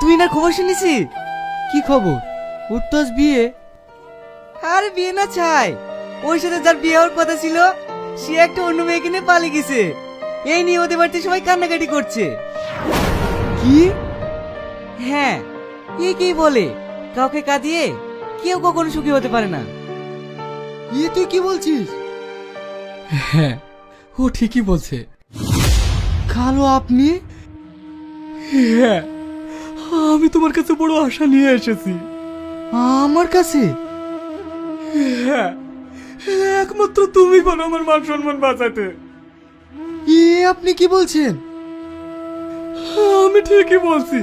তুই না খবর শুনেছি কি খবর? ওর তো আজ বিয়ে। আর বিয়ে না চাই ওর সাথে যার বিয়ে হওয়ার কথা ছিল সে একটা অন্য মেয়েকে নিয়ে পালিয়ে গেছে। এই নিয়ে ওদের বাড়িতে সবাই কান্নাকাটি করছে। কি? হ্যাঁ এ কি বলে? কাউকে কাঁদিয়ে কেউ কখনো সুখী হতে পারে না। ইয়ে তুই কি বলছিস? হ্যাঁ ও ঠিকই বলছে। খালো আপনি? হ্যাঁ। আমি তোমার কাছে বড় আশা নিয়ে এসেছি। আমার কাছে? হ্যাঁ একমাত্র তুমি পারো আমার মান সম্মান বাঁচাতে। এ আপনি কি বলছেন? আমি ঠিকই বলছি।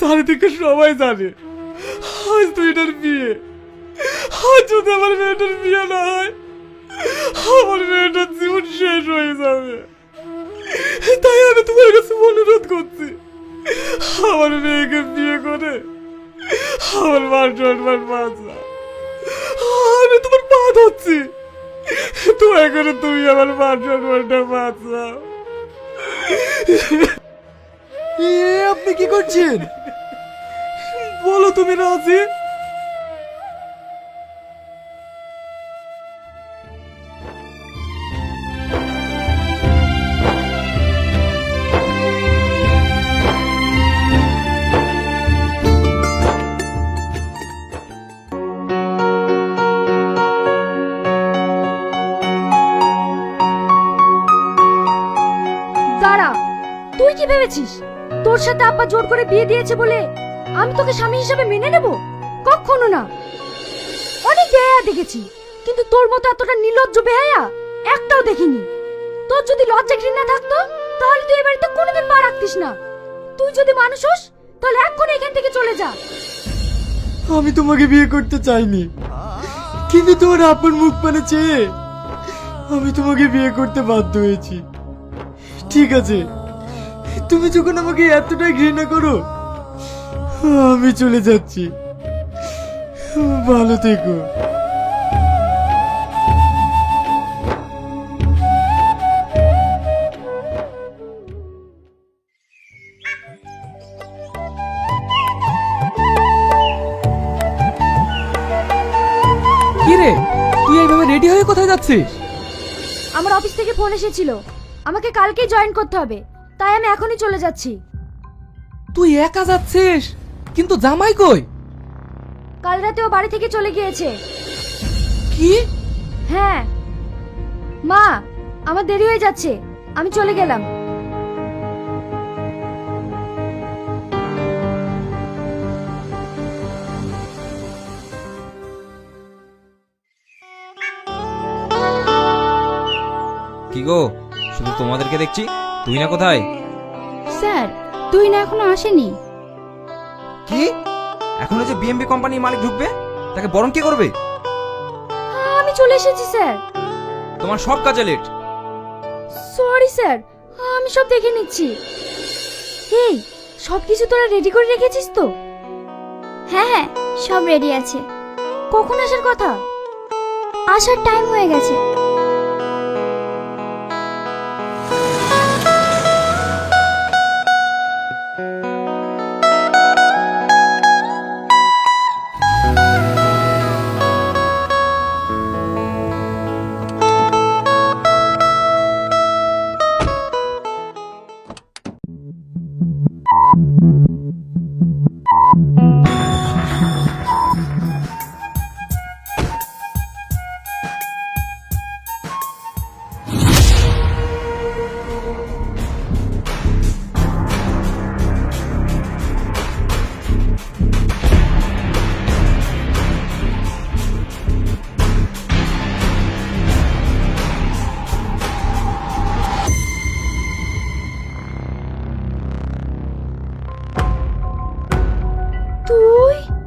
চারিদিকে সবাই জানে আজ দুইটার বিয়ে। আজ যদি আমার মেয়েটার বিয়ে না হয় আমার মেয়েটার জীবন শেষ হয়ে যাবে। তাই আমি তোমার কাছে অনুরোধ করছি। আমার মেয়েকে বিয়ে করে আমার মান সম্মান বাঁচা আমি তোমার পা ধরছি। তোমার করে তুমি আমার মার সম্মানটা বাঁচাও এ, আপনি কি করছেন? বলো তুমি রাজি? দাঁড়া। তুই কি ভেবেছিস? তোর সাথে আব্বা জোর করে বিয়ে দিয়েছে বলে আমি তোকে স্বামী হিসেবে মেনে নেব? কখনো না। অনেক বেহায়া দেখেছি, কিন্তু তোর মতো এতটা নির্লজ্জ বেহায়া একটাও দেখিনি। তোর যদি লজ্জা ঘৃণা থাকতো, তাহলে তুই এ বাড়িতে কোনোদিন পা রাখতিস না। তুই যদি মানুষ হোস, তাহলে এক্ষুনি এখান থেকে চলে যা। আমি তোমাকে বিয়ে করতে চাইনি। কিন্তু তোমার আপন মুখ পানে চেয়ে আমি তোমাকে বিয়ে করতে বাধ্য হয়েছি। ঠিক আছে। তুমি যখন আমাকে এতটাই ঘৃণা করো আমি চলে যাচ্ছি। ভালো থেকো। কি রে তুই এইভাবে রেডি হয়ে কোথায় যাচ্ছিস? আমার অফিস থেকে ফোন এসেছিল। আমাকে কালকেই জয়েন করতে হবে। তাই আমি এখনই চলে যাচ্ছি। তুই একা যাচ্ছিস? কিন্তু জামাই কই? কাল রাতে ও বাড়ি থেকে চলে গিয়েছে। কি? হ্যাঁ। মা আমার দেরি হয়ে যাচ্ছে। আমি চলে গেলাম। কি গো? শুধু তোমাদেরকে দেখছি। তুই না কোথায়? স্যার তুই না এখনও আসেনি। কি? এখনও যে বিএমবি কোম্পানির মালিক ঢুকবে? তাকে বরণ কে করবে? আমি চলে এসেছি স্যার। তোমার সব কাজে লেট সরি স্যার আমি সব দেখে নিচ্ছি। এই সব কিছু তোরা রেডি করে রেখেছিস তো? হ্যাঁ হ্যাঁ সব রেডি আছে। কখন আসার কথা? আসার টাইম হয়ে গেছে। 对。